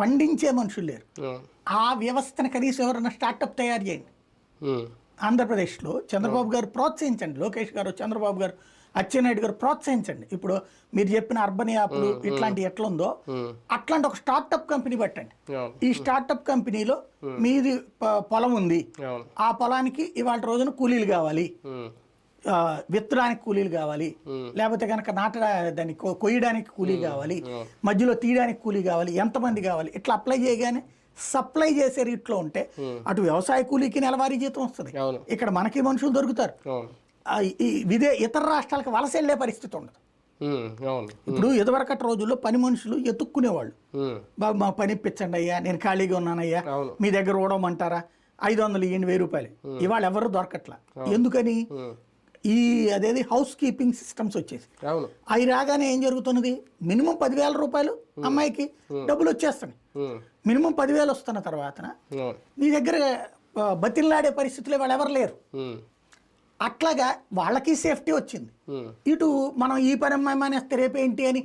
పండించే మనుషులు లేరు. ఆ. వ్యవస్థను కనీసం ఎవరైనా స్టార్టప్ తయారు చేయండి. ఆంధ్రప్రదేశ్లో చంద్రబాబు గారు ప్రోత్సహించండి లోకేష్ గారు చంద్రబాబు గారు అచ్చెన్నాయుడు గారు ప్రోత్సహించండి. ఇప్పుడు మీరు చెప్పిన అర్బన్ యాప్లు ఇట్లాంటి ఎట్లుందో అట్లాంటి ఒక స్టార్టప్ కంపెనీ పెట్టండి. ఈ స్టార్టప్ కంపెనీలో మీది పొలం ఉంది. ఆ పొలానికి ఇవాళ రోజున కూలీలు కావాలి. విత్తడానికి కూలీలు కావాలి. లేకపోతే కనుక నాట దాన్ని కొయ్యడానికి కూలీ కావాలి. మధ్యలో తీయడానికి కూలీ కావాలి. ఎంతమంది కావాలి? ఇట్లా అప్లై చేయగానే సప్లై చేసే రీట్లో ఉంటే అటు వ్యవసాయ కూలీకి నెలవారీ జీతం వస్తుంది. ఇక్కడ మనకి మనుషులు దొరుకుతారు. విదే ఇతర రాష్ట్రాలకు వలస వెళ్ళే పరిస్థితి ఉండదు. ఇప్పుడు ఇదివరకటి రోజుల్లో పని మనుషులు ఎత్తుక్కునేవాళ్ళు. బాబు మా పని ఇప్పించండి అయ్యా నేను ఖాళీగా ఉన్నానయ్యా. మీ దగ్గర ఓడమంటారా ఐదు వందలు ఇవ్వండి వెయ్యి రూపాయలు. ఇవాళ ఎవరు దొరకట్లా. ఎందుకని? ఈ అదేది హౌస్ కీపింగ్ సిస్టమ్స్ వచ్చేసి. అవి రాగానే ఏం జరుగుతున్నది? మినిమం పదివేల రూపాయలు అమ్మాయికి డబ్బులు వచ్చేస్తున్నాయి. మినిమం పదివేలు వస్తున్న తర్వాత నీ దగ్గర ఆ, బతిలాడే పరిస్థితులు వాళ్ళు ఎవరు లేరు అట్లాగా వాళ్ళకి సేఫ్టీ వచ్చింది. ఇటు మనం ఈ పని అమ్మాయి మానేస్తే రేపేంటి అని